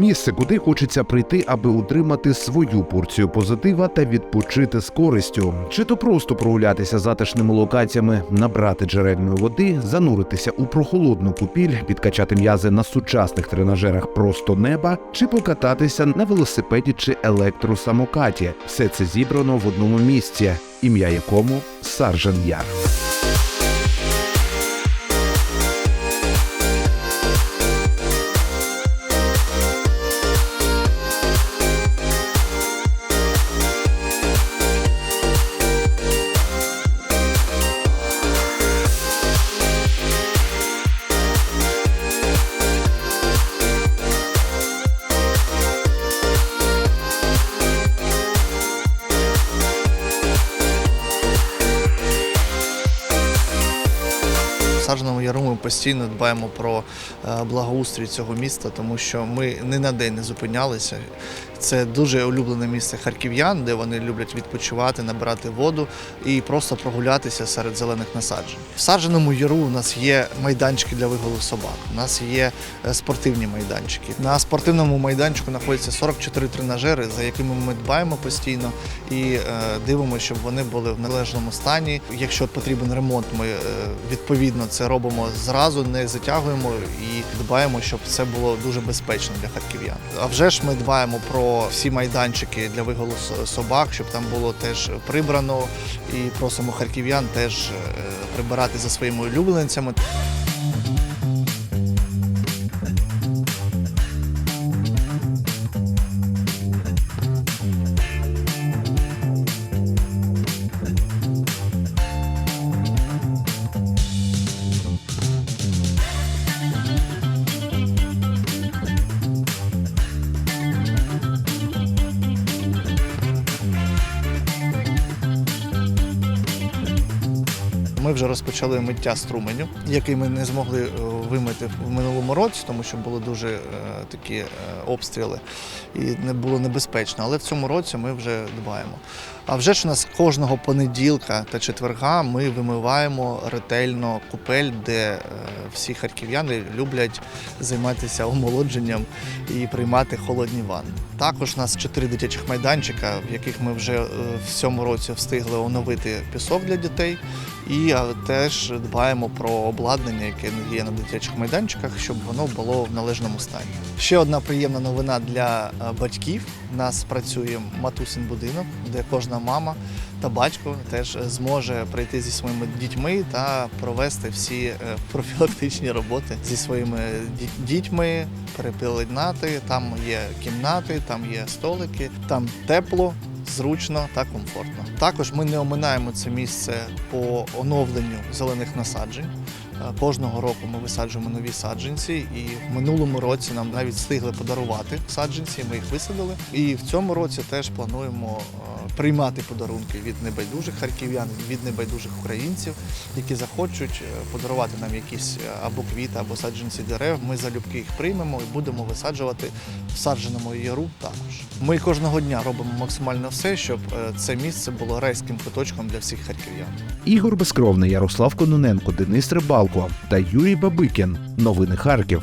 Місце, куди хочеться прийти, аби утримати свою порцію позитива та відпочити з користю, чи то просто прогулятися затишними локаціями, набрати джерельної води, зануритися у прохолодну купіль, підкачати м'язи на сучасних тренажерах просто неба, чи покататися на велосипеді чи електросамокаті. Все це зібрано в одному місці, ім'я якому Саржан Яр. В Яру ми постійно дбаємо про е, благоустрій цього міста, тому що ми не на день не зупинялися. Це дуже улюблене місце харків'ян, де вони люблять відпочивати, набирати воду і просто прогулятися серед зелених насаджень. В Саджаному Яру у нас є майданчики для виголу собак. У нас є е, спортивні майданчики. На спортивному майданчику знаходяться 44 тренажери, за якими ми дбаємо постійно і е, дивимося, щоб вони були в належному стані. Якщо потрібен ремонт, ми е, відповідно це робимо зразу, не затягуємо і дбаємо, щоб це було дуже безпечно для харків'ян. А вже ж ми дбаємо про всі майданчики для виголосу собак, щоб там було теж прибрано, і просимо харків'ян теж е, прибирати за своїми улюбленцями. Ми вже розпочали миття струменю, який ми не змогли е, вимити в минулому році, тому що були дуже е, такі е, обстріли і не було небезпечно. Але в цьому році ми вже дбаємо. А вже ж у нас кожного понеділка та четверга ми вимиваємо ретельно купель, де е, всі харків'яни люблять займатися омолодженням і приймати холодні ванни. Також у нас чотири дитячих майданчика, в яких ми вже е, в цьому році встигли оновити пісок для дітей. І теж дбаємо про обладнання, яке є на дитячих майданчиках, щоб воно було в належному стані. Ще одна приємна новина для е, батьків. У нас працює матусин будинок, де кожна мама та батько теж зможе прийти зі своїми дітьми та провести всі е, профілактичні роботи зі своїми дітьми, перепеленати. Там є кімнати, там є столики, там тепло, зручно та комфортно. Також ми не оминаємо це місце по оновленню зелених насаджень. Е, Кожного року ми висаджуємо нові саджанці, і в минулому році нам навіть встигли подарувати саджанці. Ми їх висадили. І в цьому році теж плануємо е, приймати подарунки від небайдужих харків'ян, від небайдужих українців, які захочуть е, подарувати нам якісь або квіти, або саджанці дерев. Ми залюбки їх приймемо і будемо висаджувати в саджаному яру також. Ми кожного дня робимо максимально все, щоб це місце було райським куточком для всіх харків'ян. Ігор Безкровний, Ярослав Кононенко, Денис Рибалко та Юрій Бабикін. Новини Харків.